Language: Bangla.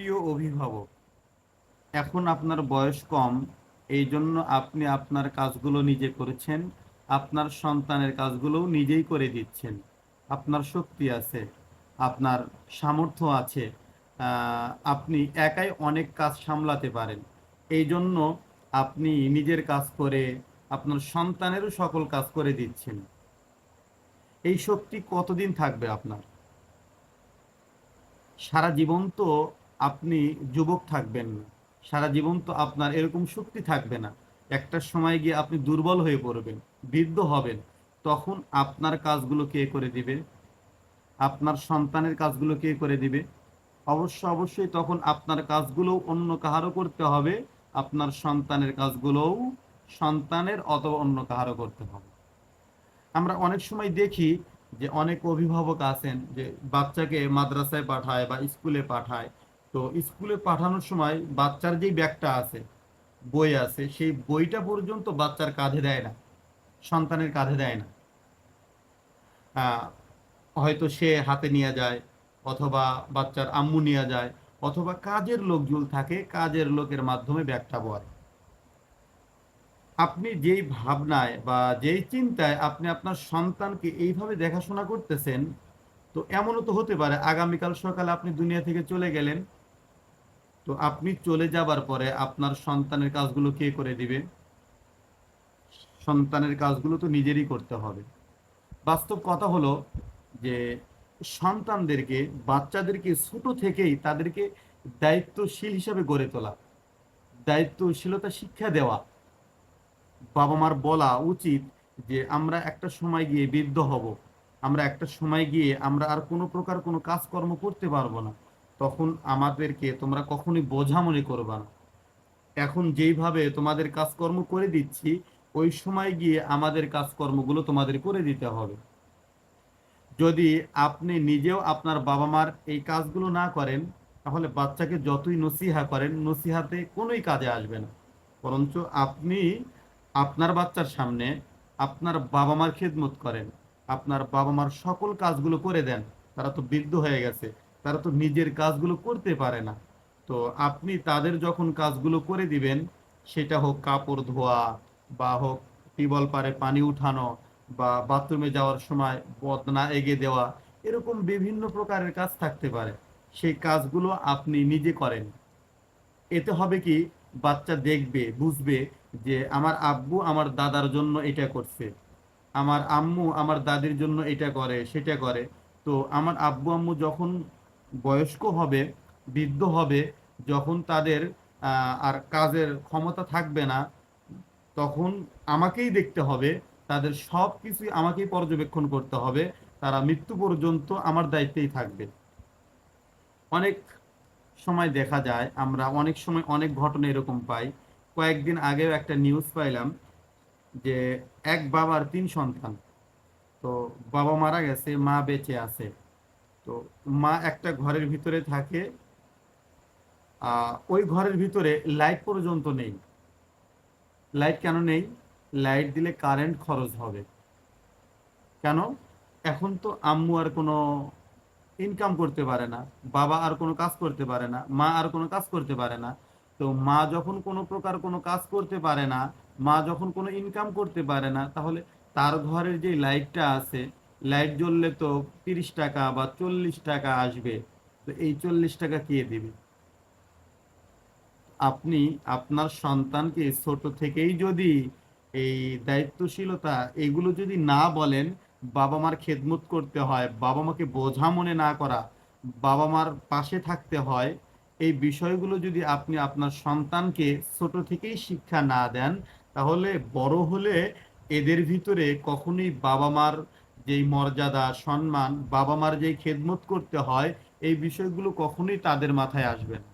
প্রিয় অভিভাবক, এখন আপনার বয়স কম, এই জন্য আপনি আপনার কাজগুলো নিজে করেছেন, আপনার সন্তানের কাজগুলোও নিজেই করে দিচ্ছেন। আপনার শক্তি আছে, আপনার সামর্থ্য আছে আপনি একাই অনেক কাজ সামলাতে পারেন। এই জন্য আপনি নিজের কাজ করে আপনার সন্তানেরও সকল কাজ করে দিচ্ছেন। এই শক্তি কতদিন থাকবে আপনার? সারা জীবন তো আপনি যুবক থাকবেন না। সারা জীবন তো আপনার এরকম শক্তি থাকবে না। একটা সময় গিয়ে আপনি দুর্বল হয়ে পড়বেন, বৃদ্ধ হবেন। তখন আপনার কাজগুলো কে করে দিবে? আপনার সন্তানের কাজগুলো কে করে দিবে? অবশ্য অবশ্যই তখন আপনার কাজগুলো অন্য কাহারও করতে হবে। আপনার সন্তানের কাজগুলোও সন্তানের অথবা অন্য কাহারও করতে হবে। আমরা অনেক সময় দেখি যে অনেক অভিভাবক আছেন যে বাচ্চাকে মাদ্রাসায় পাঠায় বা স্কুলে পাঠায়। তো স্কুলে পাঠানোর সময় বাচ্চার যেই ব্যাগটা আছে, বই আছে, সেই বইটা পর্যন্ত বাচ্চার কাঁধে দেয় না, সন্তানের কাঁধে দেয় না। হয়তো সে হাতে নিয়ে যায়, অথবা বাচ্চার আম্মু নিয়ে যায়, অথবা কাজের লোকজন থাকে, কাজের লোকের মাধ্যমে ব্যাগটা বয় আপনি যেই ভাবনায় বা যেই চিন্তায় আপনি আপনার সন্তানকে এইভাবে দেখাশোনা করতেছেন, তো এমনও তো হতে পারে, আগামীকাল সকালে আপনি দুনিয়া থেকে চলে গেলেন তো আপনি চলে যাবার পরে আপনার সন্তানের কাজগুলো কে করে দিবে? সন্তানের কাজগুলো তো নিজেরই করতে হবে। বাস্তব কথা হলো যে সন্তানদেরকে, বাচ্চাদেরকে ছোট থেকেই তাদেরকে দায়িত্বশীল হিসাবে গড়ে তোলা, দায়িত্বশীলতা শিক্ষা দেওয়া বাবা মার বলা উচিত যে আমরা একটা সময় গিয়ে বৃদ্ধ হব, আমরা একটা সময় গিয়ে আমরা আর কোনো প্রকার কোনো কাজকর্ম করতে পারব না। তখন আমাদেরকে তোমরা কখনোই বোঝা মনে করবা না। এখন যেইভাবে তোমাদের কাজকর্ম করে দিচ্ছি, ওই সময় গিয়ে আমাদের কাজকর্মগুলো তোমাদের করে দিতে হবে। যদি আপনি নিজেও আপনার বাবা মার এই কাজগুলো না করেন, তাহলে বাচ্চাকে যতই নসিহা করেন, নসিহাতে কোনোই কাজে আসবে না। বরঞ্চ আপনি আপনার বাচ্চার সামনে আপনার বাবা মার খেদমত করেন। আপনার বাবা মার সকল কাজগুলো করে দেন, তারা তো বৃদ্ধ হয়ে গেছে। তারা তো নিজের কাজগুলো করতে পারে না। তো আপনি তাদের যখন কাজগুলো করে দিবেন, সেটা হোক কাপড় ধোয়া বা হোক টিবল পারে পানি উঠানো বা বাথরুমে যাওয়ার সময় বদনা এগে দেওয়া, এরকম বিভিন্ন প্রকারের কাজ থাকতে পারে। সেই কাজগুলো আপনি নিজে করেন। এতে হবে কি, বাচ্চা দেখবে, বুঝবে যে আমার আব্বু আমার দাদার জন্য এটা করছে, আমার আম্মু আমার দাদির জন্য এটা করে, সেটা করে। তো আমার আব্বু আম্মু যখন বয়স্ক হবে, বৃদ্ধ হবে, যখন তাদের আর কাজের ক্ষমতা থাকবে না, তখন আমাকেই দেখতে হবে, তাদের সব কিছুই আমাকেই পর্যবেক্ষণ করতে হবে, তারা মৃত্যু পর্যন্ত আমার দায়িত্বেই থাকবে। অনেক সময় দেখা যায়, আমরা অনেক সময় অনেক ঘটনা এরকম পাই। কয়েকদিন আগেও একটা নিউজ পাইলাম যে এক বাবার তিন সন্তান। তো বাবা মারা গেছে, মা বেঁচে আছে। তো মা একটা ঘরের ভিতরে থাকে ওই ঘরের ভিতরে লাইট পর্যন্ত নেই। লাইট কেন নেই? লাইট দিলে কারেন্ট খরচ হবে। কেন? এখন তো আম্মু আর কোনো ইনকাম করতে পারে না, বাবা আর কোনো কাজ করতে পারে না, মা আর কোনো কাজ করতে পারে না। তো মা যখন কোনো প্রকার কোনো কাজ করতে পারে না, মা যখন কোনো ইনকাম করতে পারে না, তাহলে তার ঘরের যে লাইটটা আছে লাইট জ্বললে তো তিরিশ টাকা বা চল্লিশ টাকা আসবে। তো এই চল্লিশ টাকা কে দিবে? আপনি আপনার সন্তানকে ছোট থেকেই যদি এই দায়িত্বশীলতা এগুলো যদি না বলেন, বাবা মার খেদমত করতে হয়, বাবা মাকে বোঝা মনে না করা, বাবা মার পাশে থাকতে হয়, এই বিষয়গুলো যদি আপনি আপনার সন্তানকে ছোট থেকেই শিক্ষা না দেন, তাহলে বড় হলে এদের ভিতরে কখনোই বাবা মার যেই মর্যাদা, সম্মান বাবা মার যেই খেদমত করতে হয়, এই বিষয়গুলো কখনোই তাদের মাথায় আসবে না।